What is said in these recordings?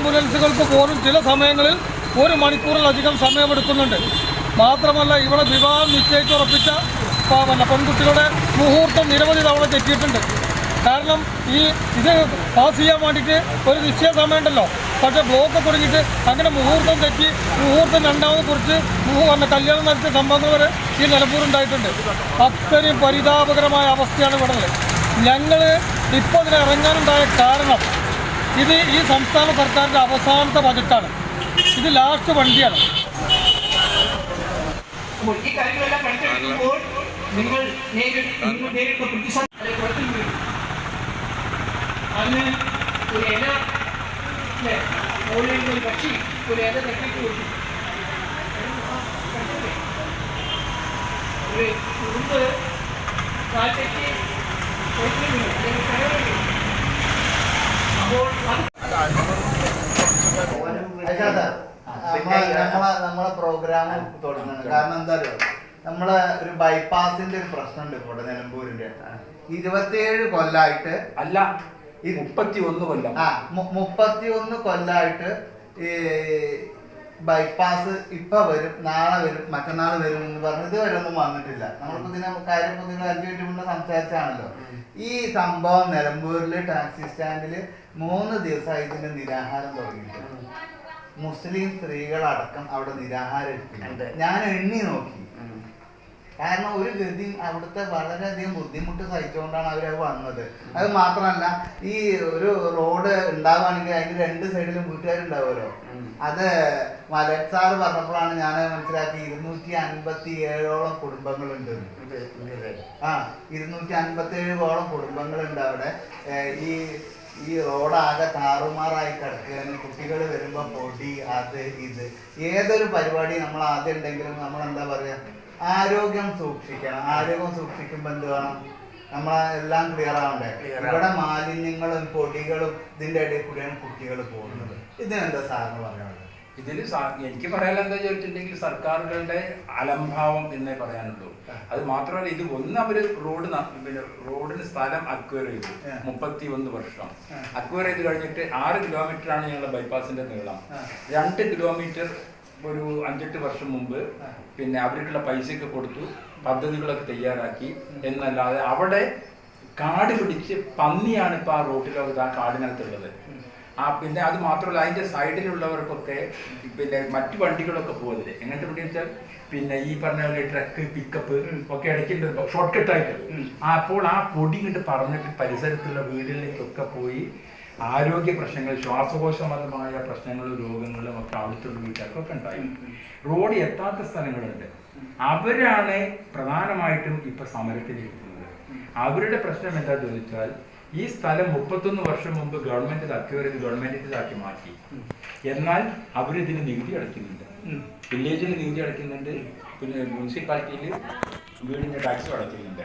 ആംബുലൻസുകൾക്ക് പോലും ചില സമയങ്ങളിൽ ഒരു മണിക്കൂറിലധികം സമയമെടുക്കുന്നുണ്ട്. മാത്രമല്ല ഇവിടെ വിവാഹം നിശ്ചയിച്ചുറപ്പിച്ച പിന്നെ പെൺകുട്ടികളുടെ മുഹൂർത്തം നിരവധി തവണ തെറ്റിയിട്ടുണ്ട്. കാരണം ഈ ഇത് പാസ് ചെയ്യാൻ വേണ്ടിയിട്ട് ഒരു നിശ്ചയ സമയമുണ്ടല്ലോ. പക്ഷേ ബ്ലോക്ക് തുടങ്ങിയിട്ട് അങ്ങനെ മുഹൂർത്തം തെറ്റി മുഹൂർത്തം രണ്ടാമത് കുറിച്ച് പിന്നെ കല്യാണം നടത്തിയ സംഭവങ്ങൾ വരെ ഈ നിലമ്പൂരുണ്ടായിട്ടുണ്ട്. അത്രയും പരിതാപകരമായ അവസ്ഥയാണ് ഇവിടെ ഞങ്ങൾ ഇപ്പോൾ ഇതിന് ഇറങ്ങാനുണ്ടായ കാരണം ഇത് ഈ സംസ്ഥാന സർക്കാരിന്റെ അവസാനത്തെ ബജറ്റാണ്. ഇത് ലാസ്റ്റ് വണ്ടിയാണ്. നിങ്ങൾ നേരിട്ട് പ്രതിസന്ധി അന്ന് ഒരു ഇല മുകളിൽ ഒരു പക്ഷി ഒരു ഇല തട്ടിട്ട് കൊടുത്തു. ഒരു ഉറുമ്പ് കാറ്റയ്ക്ക് അല്ലെങ്കിൽ കിണറ് വീണു അപ്പോൾ അത് അയച്ചാ, നമ്മളെ പ്രോഗ്രാം തുടങ്ങുന്നത്. കാരണം എന്താ അറിയോ നമ്മളെ ഒരു ബൈപ്പാസിന്റെ ഒരു പ്രശ്നമുണ്ട് ഇവിടെ നിലമ്പൂരിന്റെ. ഇരുപത്തിയേഴ് കൊല്ലായിട്ട് അല്ല ഈ മുപ്പത്തി ഒന്ന് കൊല്ലം. ആ മുപ്പത്തി ഒന്ന് കൊല്ലായിട്ട് ഈ ബൈപ്പാസ് ഇപ്പൊ വരും നാളെ വരും മറ്റന്നാൾ വരും എന്ന് പറഞ്ഞ് ഇതുവരെ ഒന്നും വന്നിട്ടില്ല. നമ്മളിപ്പോ ഇതിനെ കാര്യം അഞ്ചു മിനിറ്റ് മുന്നേ സംസാരിച്ചാണല്ലോ. ഈ സംഭവം നിലമ്പൂരിൽ ടാക്സി സ്റ്റാൻഡിൽ മൂന്ന് ദിവസമായി ഇതിന്റെ നിരാഹാരം തുടങ്ങിയിട്ടുണ്ട് മുസ്ലിം സ്ത്രീകളടക്കം അവിടെ നിരാഹാരം ഞാൻ എണ്ണി നോക്കി. കാരണം ഒരു ഗതി അവിടുത്തെ വളരെയധികം ബുദ്ധിമുട്ട് സഹിച്ചുകൊണ്ടാണ് അവർ വന്നത്. അത് മാത്രമല്ല ഈ ഒരു റോഡ് ഉണ്ടാവുകയാണെങ്കിൽ അതിന്റെ രണ്ട് സൈഡിലും വീട്ടുകാരുണ്ടാവുമല്ലോ. അത് മലക് സാറ് പറഞ്ഞപ്പോഴാണ് ഞാൻ മനസ്സിലാക്കി ഇരുന്നൂറ്റി അൻപത്തി ഏഴോളം കുടുംബങ്ങളുണ്ട്. ആ ഇരുന്നൂറ്റി അൻപത്തി ഏഴോളം കുടുംബങ്ങളുണ്ട് അവിടെ. ഈ ഈ റോഡാകെ താറുമാറായി കിടക്കുകയാണ്. കുട്ടികൾ വരുമ്പോൾ പൊടി അത് ഇത്. ഏതൊരു പരിപാടി നമ്മൾ ആദ്യം ഉണ്ടെങ്കിലും നമ്മൾ എന്താ പറയുക ആരോഗ്യം സൂക്ഷിക്കണം. ആരോഗ്യം സൂക്ഷിക്കുമ്പോൾ എന്ത് വേണം? നമ്മളെ എല്ലാം ക്ലിയർ ആവണ്ടേ ഇവിടെ മാലിന്യങ്ങളും പൊടികളും ഇതിന്റെ ഇടയിൽ കൂടിയാണ് കുട്ടികൾ പോകുന്നത്. ഇതിനെന്താ സാറിന് പറയാനുള്ളത്? ഇതിൽ എനിക്ക് പറയാനുള്ള എന്താ ചോദിച്ചിട്ടുണ്ടെങ്കിൽ സർക്കാരുകളുടെ അലംഭാവം എന്നേ പറയാനുള്ളൂ. അത് മാത്രമല്ല ഇത് ഒന്ന് അവർ റോഡ് പിന്നെ റോഡിന് സ്ഥലം അക്വയർ ചെയ്തു. മുപ്പത്തി ഒന്ന് വർഷം. അക്വയർ ചെയ്ത് കഴിഞ്ഞിട്ട് ആറ് കിലോമീറ്റർ ആണ് ഞങ്ങളുടെ ബൈപ്പാസിന്റെ നീളം. രണ്ട് കിലോമീറ്റർ ഒരു അഞ്ചെട്ട് വർഷം മുമ്പ് പിന്നെ അവർക്കുള്ള പൈസയൊക്കെ കൊടുത്തു പദ്ധതികളൊക്കെ തയ്യാറാക്കി. എന്നല്ലാതെ അവിടെ കാട് പിടിച്ച് പന്നിയാണ് ഇപ്പൊ ആ റോട്ടിലൊക്കെ ആ കാടിനകത്തുള്ളത്. ആ പിന്നെ അത് മാത്രമല്ല അതിന്റെ സൈഡിലുള്ളവർക്കൊക്കെ പിന്നെ മറ്റു വണ്ടികളൊക്കെ പോകുന്നില്ലേ എങ്ങനത്തെ വണ്ടി വെച്ചാൽ പിന്നെ ഈ പറഞ്ഞ പോലെ ട്രക്ക് പിക്കപ്പ് ഒക്കെ അടിക്കേണ്ടത് ഷോർട്ട് കട്ടായിട്ട് അപ്പോൾ ആ പൊടി ഇങ്ങോട്ട് പറഞ്ഞിട്ട് പരിസരത്തുള്ള വീടുകളിലേക്കൊക്കെ പോയി ആരോഗ്യ പ്രശ്നങ്ങൾ ശ്വാസകോശ സംബന്ധമായ പ്രശ്നങ്ങളും രോഗങ്ങളും ഒക്കെ അവിടുത്തെ വീട്ടുകാർക്കൊക്കെ ഉണ്ടായി. റോഡ് എത്താത്ത സ്ഥലങ്ങളുണ്ട്. അവരാണ് പ്രധാനമായിട്ടും ഇപ്പൊ സമരത്തിലിരിക്കുന്നത്. അവരുടെ പ്രശ്നം എന്താ ചോദിച്ചാൽ ഈ സ്ഥലം മുപ്പത്തൊന്ന് വർഷം മുമ്പ് ഗവൺമെന്റ് അക്വയർ ഗവൺമെന്റിന്റേതാക്കി ഗവൺമെന്റിലാക്കി മാറ്റി എന്നാൽ അവരിതിന് നികുതി അടയ്ക്കുന്നുണ്ട്. വില്ലേജിൽ നികുതി അടയ്ക്കുന്നുണ്ട്. പിന്നെ മുനിസിപ്പാലിറ്റിയിൽ വീടിന്റെ ടാക്സ് അടയ്ക്കുന്നുണ്ട്.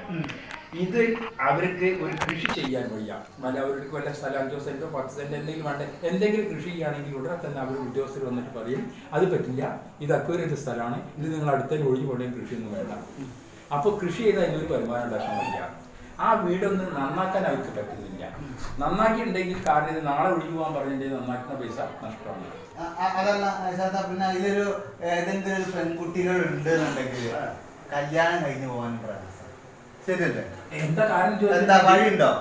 ഇത് അവർക്ക് ഒരു കൃഷി ചെയ്യാൻ വയ്യ. മല അവർക്ക് വല്ല സ്ഥലം അഞ്ചോ സെന്റോ പത്ത് സെന്റ് എന്തെങ്കിലും വേണ്ട? എന്തെങ്കിലും കൃഷി ചെയ്യുകയാണെങ്കിൽ ഉടനെ തന്നെ അവർ ഉദ്യോഗസ്ഥർ വന്നിട്ട് പറയും അത് പറ്റില്ല. ഇത് അക്വയർ സ്ഥലമാണ്. ഇത് നിങ്ങൾ അടുത്തേക്ക് ഒഴിഞ്ഞു പോകേണ്ട കൃഷിയൊന്നും വേണ്ട. അപ്പോൾ കൃഷി ചെയ്താൽ അതിനൊരു വരുമാനം ഉണ്ടാക്കാൻ വയ്യ. ആ വീടൊന്നും നന്നാക്കാൻ അവർക്ക് പറ്റുന്നില്ല. നന്നാക്കിയിട്ടുണ്ടെങ്കിൽ കാരണം ഇത് നാളെ ഒഴിഞ്ഞു പോകാൻ പറഞ്ഞിട്ടുണ്ടെങ്കിൽ നന്നാക്കുന്ന പൈസ നഷ്ടമാണ്. അതല്ല പിന്നെ അതിലൊരു ഏതെങ്കിലും ഒരു പെൺകുട്ടികൾ ഉണ്ട് എന്നുണ്ടെങ്കിൽ കല്യാണം കഴിഞ്ഞു പോകാൻ പ്രയാസം ശരിയല്ലേ? എന്താ കാരണം എന്താ വഴിയുണ്ടോ?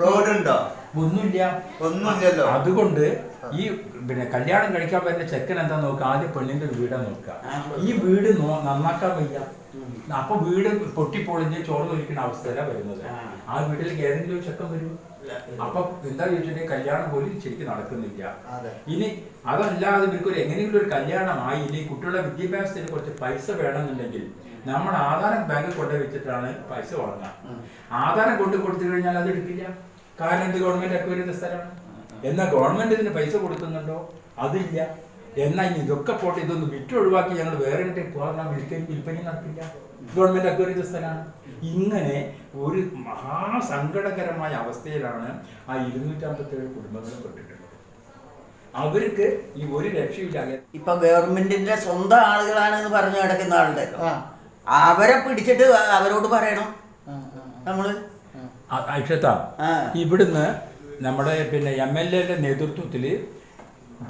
റോഡുണ്ടോ? ഒന്നുമില്ല. ഒന്നുമില്ലല്ലോ. അതുകൊണ്ട് ഈ പിന്നെ കല്യാണം കഴിക്കാൻ പറ്റുന്ന ചെക്കൻ എന്താ നോക്കുക? ആദ്യം പെണ്ണിന്റെ വീടാ നോക്കുക. ഈ വീട് നന്നാക്കാൻ വയ്യ. അപ്പൊ വീട് പൊട്ടിപ്പൊളിഞ്ഞ് ചോറ് തൊഴിക്കുന്ന അവസ്ഥയിലാണ് വരുന്നത്. ആ. വീട്ടിലേക്ക് ഏതെങ്കിലും ഒരു ചെക്കൻ വരും. അപ്പൊ എന്താ ചോദിച്ചിട്ടുണ്ടെങ്കിൽ കല്യാണം പോലും ശരിക്കും നടക്കുന്നില്ല. ഇനി അതല്ലാതെ ഇവർക്ക് ഒരു എങ്ങനെയെങ്കിലും ഒരു കല്യാണമായി ഇനി കുട്ടികളുടെ വിദ്യാഭ്യാസത്തിന് കുറച്ച് പൈസ വേണമെന്നുണ്ടെങ്കിൽ നമ്മൾ ആധാരം ബാങ്കിൽ കൊണ്ടുപോയി വെച്ചിട്ടാണ് പൈസ വാങ്ങുക. ആധാരം കൊണ്ടു കൊടുത്തു കഴിഞ്ഞാൽ അത് എടുക്കില്ല. കാരണം എന്ത് ഗവൺമെന്റ് അക്വയർ ചെയ്ത സ്ഥലമാണ്? എന്നാൽ ഗവൺമെന്റ് ഇതിന് പൈസ കൊടുക്കുന്നുണ്ടോ? അതില്ല. എന്നാൽ ഇനി ഇതൊക്കെ പോട്ടെ ഇതൊന്ന് വിറ്റ് ഒഴിവാക്കി ഞങ്ങൾ വേറെ പോകാൻ വിൽക്കുകയും വിൽപ്പനയും നടത്തില്ല. ഗവൺമെന്റ് അക്വയർ ചെയ്ത സ്ഥലമാണ്. ഇങ്ങനെ ഒരു മഹാസങ്കടകരമായ അവസ്ഥയിലാണ് ആ ഇരുന്നൂറ്റമ്പത്തേഴ് കുടുംബങ്ങൾ പെട്ടിട്ടുള്ളത്. അവർക്ക് ഈ ഒരു രക്ഷയില്ലാതെ ഇപ്പൊ ഗവൺമെന്റിന്റെ സ്വന്തം ആളുകളാണെന്ന് പറഞ്ഞു കിടക്കുന്ന ആളുണ്ടല്ലോ. അവരെ പിടിച്ചിട്ട് അവരോട് പറയണം. നമ്മൾ അക്ഷത്ത ആ. ഇവിടുന്ന് നമ്മുടെ പിന്നെ എം എൽ എയുടെ നേതൃത്വത്തിൽ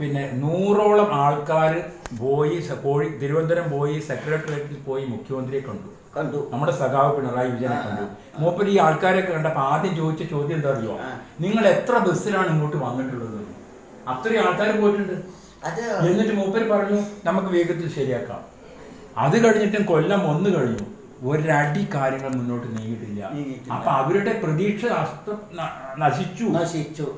പിന്നെ നൂറോളം ആൾക്കാർ പോയി കോഴി തിരുവനന്തപുരം പോയി സെക്രട്ടേറിയറ്റിൽ പോയി മുഖ്യമന്ത്രിയെ കണ്ടു. കണ്ടു. നമ്മുടെ സഖാവ് പിണറായി വിജയനെ കണ്ടു. മൂപ്പര് ഈ ആൾക്കാരൊക്കെ കണ്ടപ്പോൾ ആദ്യം ചോദിച്ച ചോദ്യം എന്താ അറിയോ നിങ്ങൾ എത്ര ബസ്സിലാണ് ഇങ്ങോട്ട് വന്നിട്ടുള്ളത്? അത്രയും ആൾക്കാർ പോയിട്ടുണ്ട്. എന്നിട്ട് മൂപ്പര് പറഞ്ഞു നമുക്ക് വേഗത്തിൽ ശരിയാക്കാം. അത് കഴിഞ്ഞിട്ടും കൊല്ലം ഒന്ന് കഴിഞ്ഞു. ഒരടി കാര്യങ്ങൾ മുന്നോട്ട് നീങ്ങിയിട്ടില്ല. അപ്പൊ അവരുടെ പ്രതീക്ഷ നശിച്ചു. നശിച്ചു.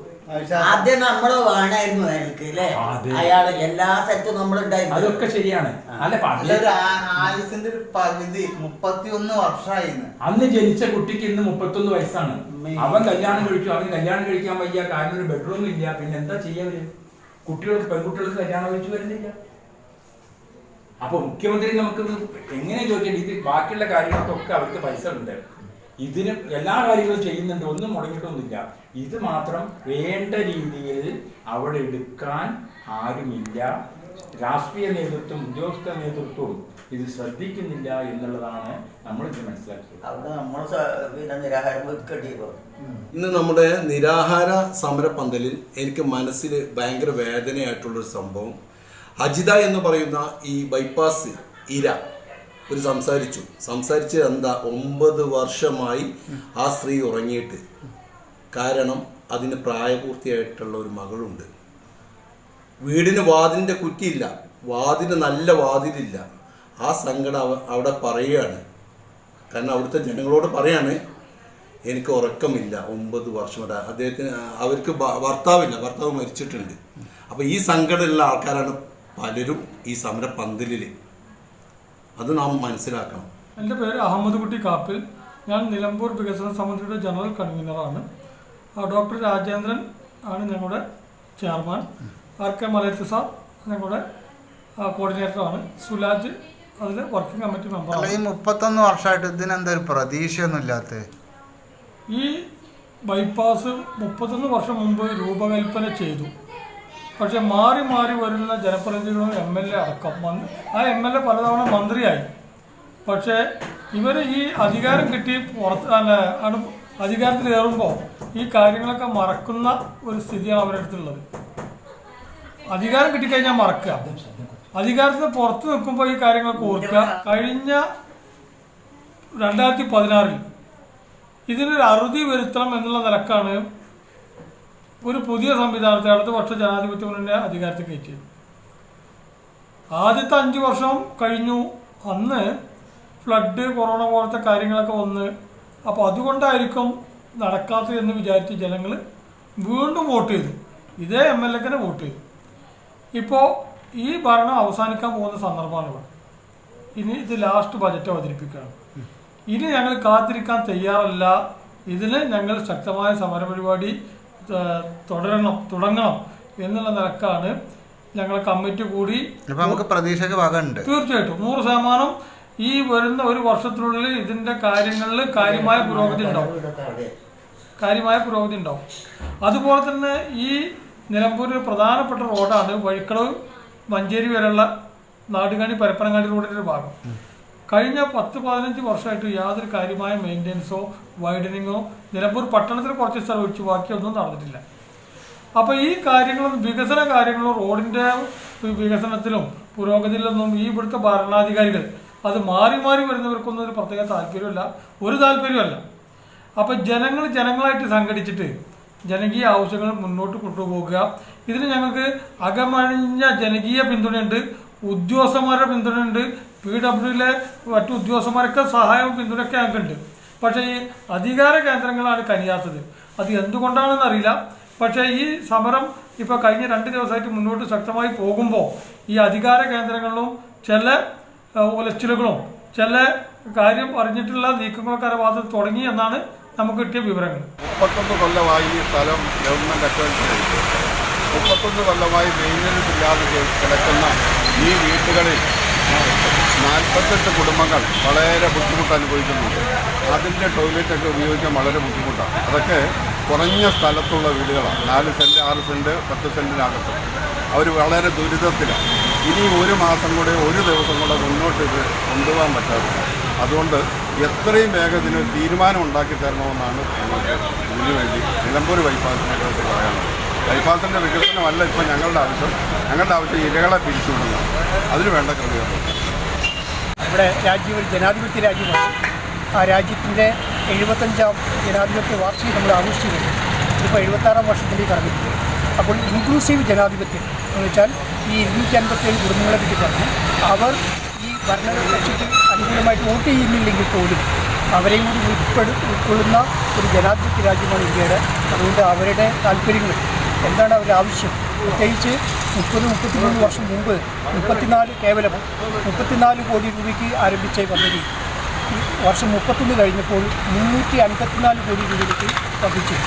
ആദ്യം നമ്മൾ വേണമായിരുന്നു അയാൾക്ക് അല്ലേ അയാൾ അയാൾ എല്ലാ സ്ഥലത്തും നമ്മളുണ്ടായിരുന്നു അതൊക്കെ ശരിയാണ്. ആയുസിന്റെ ഒരു പകുതി മുപ്പത്തിയൊന്ന് വർഷമായിരുന്നു അന്ന് ജനിച്ച കുട്ടിക്ക് ഇന്ന് മുപ്പത്തൊന്ന് വയസ്സാണ്. അവൻ കല്യാണം കഴിച്ചു. അവൻ കല്യാണം കഴിക്കാൻ വയ്യ. കാരണം ഒരു ബെഡ്റൂം ഇല്ല. പിന്നെ എന്താ ചെയ്യാൻ കുട്ടികൾക്ക് പെൺകുട്ടികൾക്ക് കല്യാണം കഴിച്ചു വരുന്നില്ല. അപ്പൊ മുഖ്യമന്ത്രി നമുക്ക് എങ്ങനെ ചോദിച്ചാൽ ഇത് ബാക്കിയുള്ള കാര്യങ്ങൾക്കൊക്കെ അവർക്ക് പൈസ ഉണ്ട്. ഇതിന് എല്ലാ കാര്യങ്ങളും ചെയ്യുന്നുണ്ട്. ഒന്നും മുടങ്ങിയിട്ടൊന്നുമില്ല. ഇത് മാത്രം വേണ്ട രീതിയിൽ അവിടെ എടുക്കാൻ ആരുമില്ല. രാഷ്ട്രീയ നേതൃത്വം ഉദ്യോഗസ്ഥ നേതൃത്വവും ഇത് ശ്രദ്ധിക്കുന്നില്ല എന്നുള്ളതാണ് നമ്മൾ ഇത് മനസ്സിലാക്കിയത്. ഇന്ന് നമ്മുടെ നിരാഹാര സമരപന്തലിൽ എനിക്ക് മനസ്സിൽ ഭയങ്കര വേദനയായിട്ടുള്ളൊരു സംഭവം. അജിത എന്ന് പറയുന്ന ഈ ബൈപ്പാസ് ഇര ഒരു സംസാരിച്ചു. സംസാരിച്ചത് എന്താ? ഒമ്പത് വർഷമായി ആ സ്ത്രീ ഉറങ്ങിയിട്ട്. കാരണം അതിന് പ്രായപൂർത്തിയായിട്ടുള്ള ഒരു മകളുണ്ട്. വീടിന് വാതിലിന്റെ കുറ്റിയില്ല. വാതിന് നല്ല വാതിലില്ല. ആ സങ്കടം അവ- അവിടെ പറയുകയാണ്. കാരണം അവിടുത്തെ ജനങ്ങളോട് പറയാണ് എനിക്ക് ഉറക്കമില്ല. ഒമ്പത് വർഷമായിട്ട് അദ്ദേഹത്തിന് അവർക്ക് ഭർത്താവില്ല. ഭർത്താവ് മരിച്ചിട്ടുണ്ട്. അപ്പോൾ ഈ സങ്കടമുള്ള ആൾക്കാരാണ് പലരും ഈ സമര പന്തലിൽ അത് നാം മനസ്സിലാക്കണം. എന്റെ പേര് അഹമ്മദ് കുട്ടി കാപ്പിൽ. ഞാൻ നിലമ്പൂർ വികസന സമിതിയുടെ ജനറൽ കൺവീനറാണ്. ഡോക്ടർ രാജേന്ദ്രൻ ആണ് ഞങ്ങളുടെ chairman. R K Malayath sir ഞങ്ങളുടെ കോർഡിനേറ്ററാണ്. സുലാജ് അതിൽ വർക്കിംഗ് കമ്മിറ്റി മെമ്പർ ഈ മുപ്പത്തൊന്ന് വർഷമായിട്ട് ഇതിനെന്താ ഒരു പ്രതീക്ഷയൊന്നും ഇല്ലാത്ത? ഈ ബൈപ്പാസ് മുപ്പത്തൊന്ന് വർഷം മുമ്പ് രൂപകൽപ്പന ചെയ്തു. പക്ഷെ മാറി മാറി വരുന്ന ജനപ്രതിനിധികളും എം എൽ എ അടക്കം ആ എം എൽ എ പലതവണ മന്ത്രിയായി. പക്ഷേ ഇവർ ഈ അധികാരം കിട്ടി പുറത്ത് അല്ല അധികാരത്തിൽ ഏറുമ്പോൾ ഈ കാര്യങ്ങളൊക്കെ മറക്കുന്ന ഒരു സ്ഥിതിയാണ് അവരുടെ അടുത്തുള്ളത്. അധികാരം കിട്ടിക്കഴിഞ്ഞാൽ മറക്കുക. അധികാരത്തിന് പുറത്ത് നിൽക്കുമ്പോൾ ഈ കാര്യങ്ങളൊക്കെ ഓർക്കുക. കഴിഞ്ഞ രണ്ടായിരത്തി പതിനാറിൽ ഇതിനൊരു അറുതി വരുത്തണം എന്നുള്ള നിലക്കാണ് ഒരു പുതിയ സംവിധാനത്തെ അടുത്ത വർഷം ജനാധിപത്യ മുന്നണി അധികാരത്തിൽ കയറ്റിയത്. ആദ്യത്തെ അഞ്ച് വർഷം കഴിഞ്ഞു. അന്ന് ഫ്ലഡ് കൊറോണ പോലത്തെ കാര്യങ്ങളൊക്കെ വന്ന് അപ്പോൾ അതുകൊണ്ടായിരിക്കും നടക്കാത്തത് എന്ന് വിചാരിച്ച് ജനങ്ങൾ വീണ്ടും വോട്ട് ചെയ്തു. ഇതേ എം എൽ എക്കിനെ വോട്ട് ചെയ്തു. ഇപ്പോൾ ഈ ഭരണം അവസാനിക്കാൻ പോകുന്ന സന്ദർഭമാണ് ഇവിടെ. ഇനി ഇത് ലാസ്റ്റ് ബജറ്റ് അവതരിപ്പിക്കുകയാണ്. ഇനി ഞങ്ങൾ കാത്തിരിക്കാൻ തയ്യാറല്ല. ഇതിന് ഞങ്ങൾ ശക്തമായ സമരപരിപാടി തുടരണം തുടങ്ങണം എന്നുള്ള നിലക്കാണ് ഞങ്ങൾ കമ്മിറ്റി കൂടി നമുക്ക് പ്രതീക്ഷയ്ക്ക് ഭാഗമുണ്ട് തീർച്ചയായിട്ടും. നൂറ് ശതമാനം ഈ വരുന്ന ഒരു വർഷത്തിനുള്ളിൽ ഇതിന്റെ കാര്യങ്ങളിൽ കാര്യമായ പുരോഗതി ഉണ്ടാവും. കാര്യമായ പുരോഗതി ഉണ്ടാവും. അതുപോലെ തന്നെ ഈ നിലമ്പൂരിൽ പ്രധാനപ്പെട്ട റോഡാണ് വഴിക്കടവ് മഞ്ചേരി വരെയുള്ള നാടുകാണി പരപ്പനങ്ങാടി റോഡിന്റെ ഒരു ഭാഗം. കഴിഞ്ഞ പത്ത് പതിനഞ്ച് വർഷമായിട്ട് യാതൊരു കാര്യമായ മെയിന്റെനൻസോ വൈഡനിങ്ങോ നിലമ്പൂർ പട്ടണത്തിൽ കുറച്ച് സ്ഥലം ഒഴിച്ച് ബാക്കിയൊന്നും നടന്നിട്ടില്ല. അപ്പോൾ ഈ കാര്യങ്ങളും വികസന കാര്യങ്ങളും റോഡിന്റെ വികസനത്തിലും പുരോഗതിയിലൊന്നും ഈ ഇവിടുത്തെ ഭരണാധികാരികൾ അത് മാറി മാറി വരുന്നവർക്കൊന്നും ഒരു പ്രത്യേക താല്പര്യമില്ല ഒരു താല്പര്യമല്ല അപ്പോൾ ജനങ്ങൾ ജനങ്ങളായിട്ട് സംഘടിച്ചിട്ട് ജനകീയ ആവശ്യങ്ങൾ മുന്നോട്ട് കൊണ്ടുപോകുക. ഇതിന് ഞങ്ങൾക്ക് അകമഴിഞ്ഞ ജനകീയ പിന്തുണയുണ്ട്. ഉദ്യോഗസ്ഥന്മാരുടെ പിന്തുണയുണ്ട്. പി ഡബ്ല്യുയിലെ മറ്റു ഉദ്യോഗസ്ഥന്മാരൊക്കെ സഹായവും പിന്തുണയൊക്കെ ഞങ്ങൾക്കുണ്ട്. പക്ഷേ ഈ അധികാര കേന്ദ്രങ്ങളാണ് കനിയാത്തത്. അത് എന്തുകൊണ്ടാണെന്ന് അറിയില്ല. പക്ഷേ ഈ സമരം ഇപ്പോൾ കഴിഞ്ഞ രണ്ട് ദിവസമായിട്ട് മുന്നോട്ട് ശക്തമായി പോകുമ്പോൾ ഈ അധികാര കേന്ദ്രങ്ങളിലും ചില ഒലച്ചിലുകളും ചില കാര്യം അറിഞ്ഞിട്ടുള്ള നീക്കങ്ങളൊക്കെ ഭാഗത്ത് തുടങ്ങി എന്നാണ് നമുക്ക് കിട്ടിയ വിവരങ്ങൾ. മുപ്പത്തൊന്ന് കൊല്ലമായി ഈ സ്ഥലം ഗവൺമെന്റ് അക്വയർ മുപ്പത്തൊന്ന് കൊല്ലമായി മെയിന്റനൻസ് ഇല്ലാതെ കിടക്കുന്ന ഈ വീട്ടുകളിൽ നാൽപ്പത്തെട്ട് കുടുംബങ്ങൾ വളരെ ബുദ്ധിമുട്ട് അനുഭവിക്കുന്നുണ്ട്. അതിന്റെ ടോയ്ലറ്റൊക്കെ ഉപയോഗിക്കാൻ വളരെ ബുദ്ധിമുട്ടാണ് അതൊക്കെ കുറഞ്ഞ സ്ഥലത്തുള്ള വീടുകളാണ് നാല് സെന്റ് ആറ് സെന്റ് പത്ത് സെന്റിനകത്ത് അവർ വളരെ ദുരിതത്തിലാണ് ഇനി ഒരു മാസം കൂടെ ഒരു ദിവസം കൂടെ മുന്നോട്ട് ഇത് കൊണ്ടുപോകാൻ പറ്റാതെ. അതുകൊണ്ട് എത്രയും വേഗം ഇതിന് തീരുമാനം ഉണ്ടാക്കി തരണമെന്നാണ് ഞങ്ങൾക്ക് ഇതിനുവേണ്ടി നിലമ്പൂർ ബൈപ്പാസിനെ കുറിച്ച് പറയാനുള്ളത്. ബൈപ്പാസിന്റെ വികസനമല്ല ഇപ്പം ഞങ്ങളുടെ ആവശ്യം. ഞങ്ങളുടെ ആവശ്യം ഇരകളെ പിരിച്ചുവിടുന്നു അതിന് വേണ്ട ക്രമീകരണം. നമ്മുടെ രാജ്യം ഒരു ജനാധിപത്യ രാജ്യമാണ്. ആ രാജ്യത്തിന്റെ എഴുപത്തഞ്ചാം ജനാധിപത്യ വാർഷികം നമ്മൾ ആഘോഷിക്കുന്നു ഇപ്പോൾ എഴുപത്താറാം വർഷത്തിലേക്ക് കടന്നിട്ടുണ്ട് അപ്പോൾ ഇൻക്ലൂസീവ് ജനാധിപത്യം എന്ന് വെച്ചാൽ ഈ ഇരുന്നൂറ്റി അൻപത്തേഴ് കുടുംബങ്ങളെ പറ്റി പറഞ്ഞു അവർ ഈ ഭരണകക്ഷിക്ക് അനുകൂലമായിട്ട് വോട്ട് ചെയ്യുന്നില്ലെങ്കിൽ പോലും അവരെയും കൂടി ഉൾപ്പെടു ഉൾക്കൊള്ളുന്ന ഒരു ജനാധിപത്യ രാജ്യമാണ് ഇന്ത്യയുടെ. അതുകൊണ്ട് അവരുടെ താല്പര്യങ്ങൾ എന്താണ് അവരുടെ ആവശ്യം പ്രത്യേകിച്ച് മുപ്പത് മുപ്പത്തിമൂന്ന് വർഷം മുമ്പ് മുപ്പത്തിനാല് കേവലം മുപ്പത്തിനാല് കോടി രൂപയ്ക്ക് ആരംഭിച്ച ഈ പദ്ധതി. ഈ വർഷം മുപ്പത്തൊന്ന് കഴിഞ്ഞപ്പോൾ മുന്നൂറ്റി അൻപത്തിനാല് കോടി രൂപയിലേക്ക് വർദ്ധിച്ചു.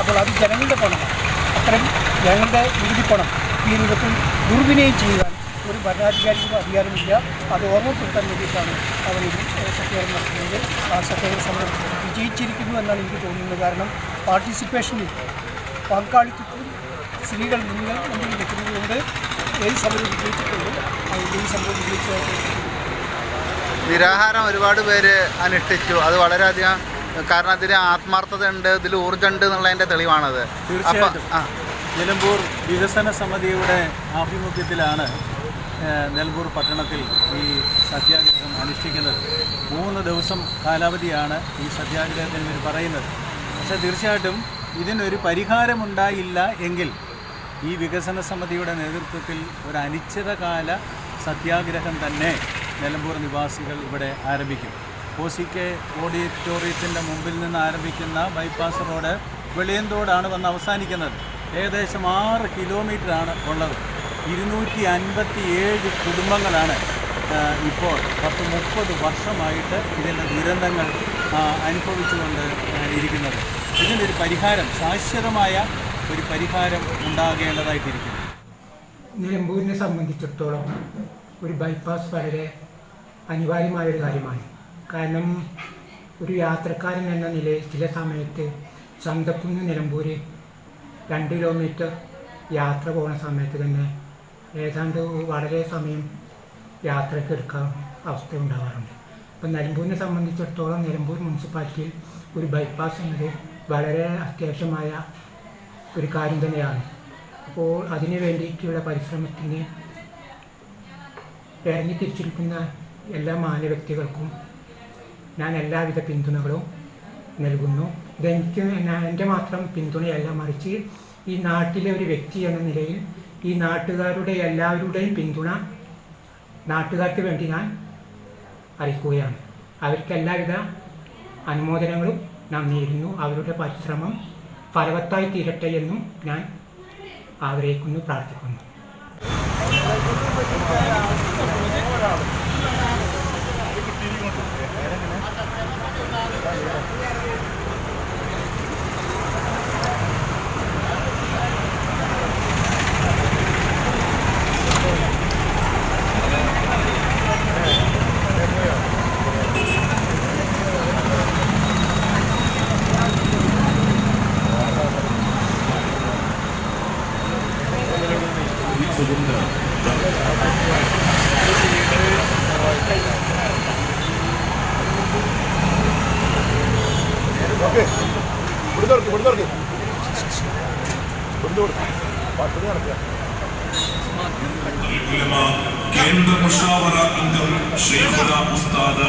അപ്പോൾ അത് ജനങ്ങളുടെ പണമാണ്. അത്തരം ജനങ്ങളുടെ നികുതി പണം ഈ രൂപത്തിൽ ദുർവിനയം ചെയ്യുവാൻ ഒരു ഭരണാധികാരിക്കും അധികാരമില്ല. അത് ഓർമ്മപ്പെടുത്താൻ വേണ്ടിയിട്ടാണ് അവർ ഇത് സത്യാഗ്രഹം നടത്തുന്നത്. ആ സത്യാഗ്രഹ സമരം വിജയിച്ചിരിക്കുന്നു എന്നാണ് എനിക്ക് തോന്നുന്നത്. കാരണം പാർട്ടിസിപ്പേഷനിൽ പങ്കാളിത്തത്തിൽ സ്ത്രീകൾ മുന്നിൽ മുന്നിൽ നിൽക്കുന്നത് കൊണ്ട് ഏത് സമരം വിജയിച്ചിട്ടുള്ളൂ അതുകൊണ്ട് ഈ നിരാഹാരം ഒരുപാട് പേര് അനുഷ്ഠിച്ചു. അത് വളരെയധികം കാരണം അതിന് ആത്മാർത്ഥത ഉണ്ട് ഇതിൽ ഊർജമുണ്ട് എന്നുള്ളതിന്റെ തെളിവാണത്. അപ്പൊ തീർച്ചയായിട്ടും. ആ. നിലമ്പൂർ വികസന സമിതിയുടെ ആഭിമുഖ്യത്തിലാണ് നിലമ്പൂർ പട്ടണത്തിൽ ഈ സത്യാഗ്രഹം അനുഷ്ഠിക്കുന്നത്. മൂന്ന് ദിവസം കാലാവധിയാണ് ഈ സത്യാഗ്രഹത്തിന് ഇവർ പറയുന്നത്. പക്ഷേ തീർച്ചയായിട്ടും ഇതിനൊരു പരിഹാരമുണ്ടായില്ല എങ്കിൽ ഈ വികസന സമിതിയുടെ നേതൃത്വത്തിൽ ഒരു അനിശ്ചിതകാല സത്യാഗ്രഹം തന്നെ നിലമ്പൂർ നിവാസികൾ ഇവിടെ ആരംഭിക്കും. ഒ സി കെ ഓഡിറ്റോറിയത്തിന്റെ മുമ്പിൽ നിന്ന് ആരംഭിക്കുന്ന ബൈപ്പാസ് റോഡ് വെളിയന്തോടാണ് വന്ന് അവസാനിക്കുന്നത്. ഏകദേശം ആറ് കിലോമീറ്ററാണ് ഉള്ളത്. ഇരുന്നൂറ്റി അൻപത്തി ഏഴ് കുടുംബങ്ങളാണ് ഇപ്പോൾ പത്ത് മുപ്പത് വർഷമായിട്ട് ഇതിന്റെ ദുരന്തങ്ങൾ അനുഭവിച്ചുകൊണ്ട് ഇരിക്കുന്നത്. ഇതിനൊരു പരിഹാരം ശാശ്വതമായ ഒരു പരിഹാരം ഉണ്ടാകേണ്ടതായിട്ടിരിക്കുന്നു. നിലമ്പൂരിനെ സംബന്ധിച്ചിടത്തോളം ഒരു ബൈപ്പാസ് വളരെ അനിവാര്യമായ ഒരു കാര്യമാണ്. കാരണം ഒരു യാത്രക്കാരൻ എന്ന നിലയിൽ ചില സമയത്ത് ചന്തക്കുന്ന് നിലമ്പൂർ രണ്ട് കിലോമീറ്റർ യാത്ര പോകുന്ന സമയത്ത് തന്നെ ഏതാണ്ട് വളരെ സമയം യാത്രയ്ക്ക് എടുക്കാൻ അവസ്ഥ ഉണ്ടാകാറുണ്ട് അപ്പം നിലമ്പൂരിനെ സംബന്ധിച്ചിടത്തോളം നിലമ്പൂർ മുനിസിപ്പാലിറ്റിയിൽ ഒരു ബൈപ്പാസ് എന്നത് വളരെ അത്യാവശ്യമായ ഒരു കാര്യം തന്നെയാണ്. അപ്പോൾ അതിനു വേണ്ടിയിട്ടുള്ള പരിശ്രമത്തിന് ഇറങ്ങി തിരിച്ചിരിക്കുന്ന എല്ലാ മാന്യ വ്യക്തികൾക്കും ഞാൻ എല്ലാവിധ പിന്തുണകളും നൽകുന്നു. ഇതെനിക്ക് എന്റെ മാത്രം പിന്തുണയല്ല മറിച്ച് ഈ നാട്ടിലെ ഒരു വ്യക്തി എന്ന നിലയിൽ ഈ നാട്ടുകാരുടെ എല്ലാവരുടെയും പിന്തുണ നാട്ടുകാർക്ക് വേണ്ടി ഞാൻ അറിയിക്കുകയാണ്. അവർക്ക് എല്ലാവിധ അനുമോദനങ്ങളും നാം അവരുടെ പരിശ്രമം ഫലവത്തായി തീരട്ടെ എന്നും ഞാൻ ആഗ്രഹിക്കുന്നു പ്രാർത്ഥിക്കുന്നു. കേന്ദ്ര മുഷാവറ അംഗം ശ്രീഹുല ഉസ്താദ്